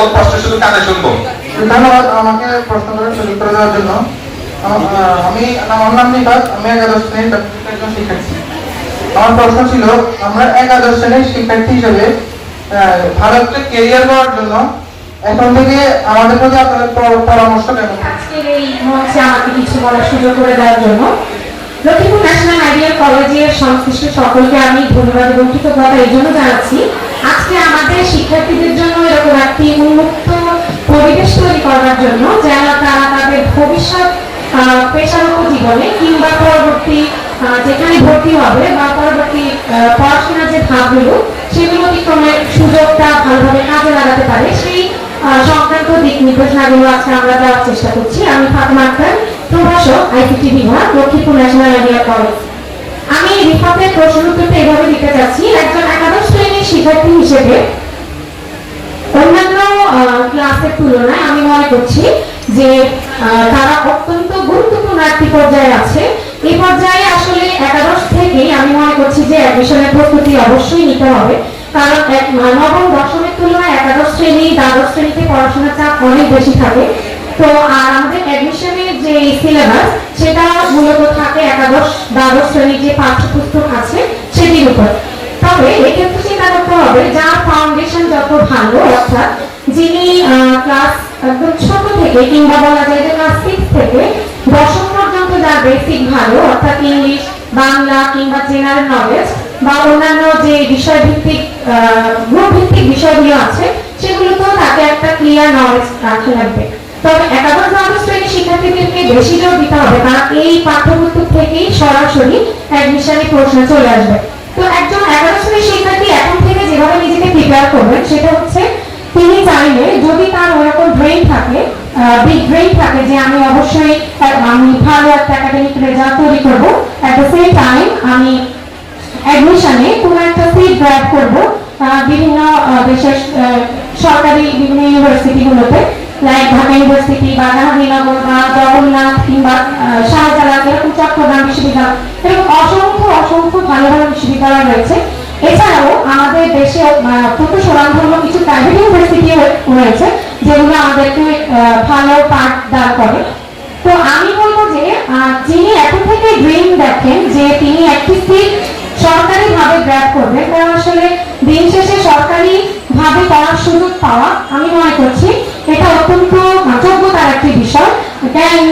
ওর প্রশ্ন শুধু কানে শুনব। ধন্যবাদ আমাকে প্রশ্ন করার সুযোগ করে দেওয়ার জন্য। আমি আমার নাম নিকাশ আমি একাদশ শ্রেণির একজন শিক্ষার্থী। আমার প্রশ্ন ছিল আমরা একাদশ শ্রেণির শিক্ষার্থী হিসেবে একটা কেরিয়ার করার জন্য এখন থেকে আমাদের প্রতি আপনাদের পরামর্শ কেমন? আজকের এই মঞ্চে আমাকে কিছু বলার সুযোগ করে দেওয়ার জন্য লক্ষ্মীপুর ন্যাশনাল আইডিয়াল কলেজের সংশ্লিষ্ট সকলকে আমি ধন্যবাদ এবং কৃতজ্ঞতা এই জন্য জানাচ্ছি। আজকে আমাদের শিক্ষার্থীদের জন্য এরকম একটি উন্মুক্ত পরিবেশ তৈরি করার জন্য যেন তারা তাদের ভবিষ্যৎ পেশাগত জীবনে কিংবা পরবর্তী যেখানে ভর্তি হবে বা পরবর্তী পড়াশোনার যে ধাপগুলো, সেগুলো অতিক্রমের সুযোগটা ভালোভাবে কাজে লাগাতে পারে। সেই সংক্রান্ত দিক নির্দেশনাগুলো আজকে আমরা দেওয়ার চেষ্টা করছি। আমি ফাতেমা আক্তার, প্রভাষক আইসিটি বিভাগ, লক্ষ্মীপুর ন্যাশনাল আইডিয়া কলেজ। আমি রিফাতের প্রশ্ন উত্তরটা এভাবে হিসেবে অন্যান্য ক্লাসের তুলনায় আমি মনে করছি যে তারা অত্যন্ত গুরুত্বপূর্ণ একটি পর্যায়ে আছে। পর্যায়ে আসলে একাদশ আমি মনে করছি যে অ্যাডমিশনের প্রস্তুতি অবশ্যই নিতে হবে। কারণ নবম, দশমের তুলনায় একাদশ শ্রেণি, দ্বাদশ শ্রেণীতে পড়াশোনার চাপ অনেক বেশি থাকে। তো, আর আমাদের অ্যাডমিশনের যে সিলেবাস সেটা মূলত থাকে একাদশ, দ্বাদশ শ্রেণির যে পাঠ্যপুস্তক আছে, সেটির উপর। তবে এক্ষেত্রে চিন্তা করতে হবে যার ফাউন্ডেশন যত ভালো অর্থাৎ যিনি ক্লাস একদম ছোট থেকে, কিংবা বলা যায় যে ক্লাস সিক্স থেকে দশম পর্যন্ত বেসিক ভালো, অর্থাৎ ইংলিশ বাংলা কিংবা জেনারেল নলেজ বা অন্যান্য যে বিষয়ভিত্তিক গ্রুপ ভিত্তিক বিষয়গুলো আছে, সেগুলোতেও তাকে একটা ক্লিয়ার নলেজ রাখতে লাগবে তবে একাদশ দ্বাদশ শ্রেণির শিক্ষার্থীদেরকে বেশি জোর দিতে হবে, কারণ এই পাঠ্যপুস্তক থেকেই সরাসরি অ্যাডমিশনের প্রশ্ন চলে আসবে। তো একজন একাদশ শ্রেণির শিক্ষার্থী এখন থেকে যেভাবে নিজেকে প্রিপেয়ার করবেন, সেটা হচ্ছে তিনি চাইলে যদি তার ওরকম ব্রেন থাকে বিগ ব্রেন থাকে যে আমি অবশ্যই আমি ভালো একটা একাডেমিক রেজাল্ট তৈরি করব অ্যাট দ্য সেম টাইম আমি অ্যাডমিশনে কোনো একটা সিট গ্র্যাব করব বিভিন্ন দেশের সরকারি বিভিন্ন ইউনিভার্সিটিগুলোতে লাইক ঢাকা ইউনিভার্সিটি বা জাহাঙ্গীরনগর বা জগন্নাথ কিংবা শাহজালাল, এরকম চট্টগ্রাম বিশ্ববিদ্যালয়, এরকম অসংখ্য অসংখ্য ভালো ভালো বিশ্ববিদ্যালয় রয়েছে। এছাড়াও আমাদের দেশে প্রচুর স্বনামধন্য কিছু প্রাইভেট ইউনিভার্সিটি রয়েছে, যেগুলো আমাদেরকে ভালো পাঠ দান করে। তো আমি বলব যে যিনি এখন থেকে ড্রিম দেখেন যে তিনি একটি সিট সরকারি ভাবে গ্র্যাব করবেন, কারণ আসলে দিন শেষে সরকারি ভাবে পড়ার সুযোগ পাওয়া, আমি মনে করছি, এটা অত্যন্ত যোগ্যতার একটি বিষয়। জ্ঞান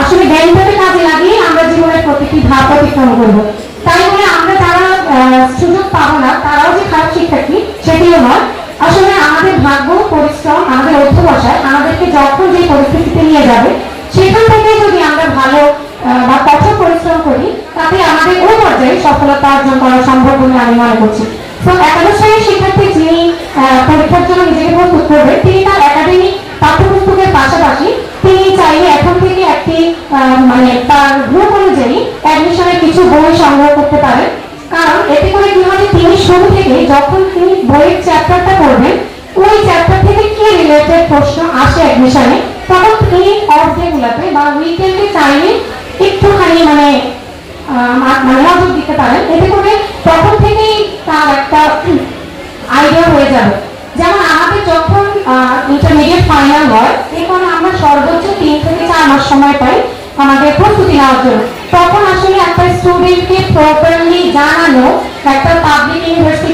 আসলে জ্ঞানটাকে কাজে লাগিয়ে আমরা জীবনের প্রতিটি ধাপ অতিক্রম করব। সুযোগ পাবো না, তারাও যে খারাপ শিক্ষার্থী, সেটিও নয়। আসলে আমাদের ভাগ্য, পরিশ্রম, আমাদের অধ্যবসায়, আমাদেরকে যখন যে পরিস্থিতিতে নিয়ে যাবে, সেখান থেকে যদি আমরা ভালো বা কঠোর পরিশ্রম করি, তাতে আমাদের ওই পর্যায়ে সফলতা অর্জন করা সম্ভব বলে আমি মনে করছি। তো একাদশ শ্রেণির শিক্ষার্থী যিনি পরীক্ষার জন্য নিজেকে প্রস্তুত করবে, তিনি তার একাডেমিক পাঠ্যপুস্তকের পাশাপাশি তিনি চাইলে এখন থেকে একটি মানে তার গ্রুপ অনুযায়ী অ্যাডমিশনের কিছু বই সংগ্রহ করতে পারেন। রিলেটেড প্রশ্ন আসে অ্যাডমিশনে তখন তিনি অর্ধেগুলোতে বা উইকেন্ডে চাইলে একটুখানি মানে মানে দিতে পারেন। এতে করে তখন থেকেই তার একটা আইডিয়া হয়ে যাবে। যেমন আমাদের যখন ইন্টারমিডিয়েট ফাইনাল হয় এখানে আমরা সর্বোচ্চ তিন থেকে চার মাস সময় পাই আমাদের প্রস্তুতি নেওয়ার জন্য। তখন আসলে একটা স্টুডেন্টকে প্রপারলি জানানো একটা পাবলিক ইউনিভার্সিটি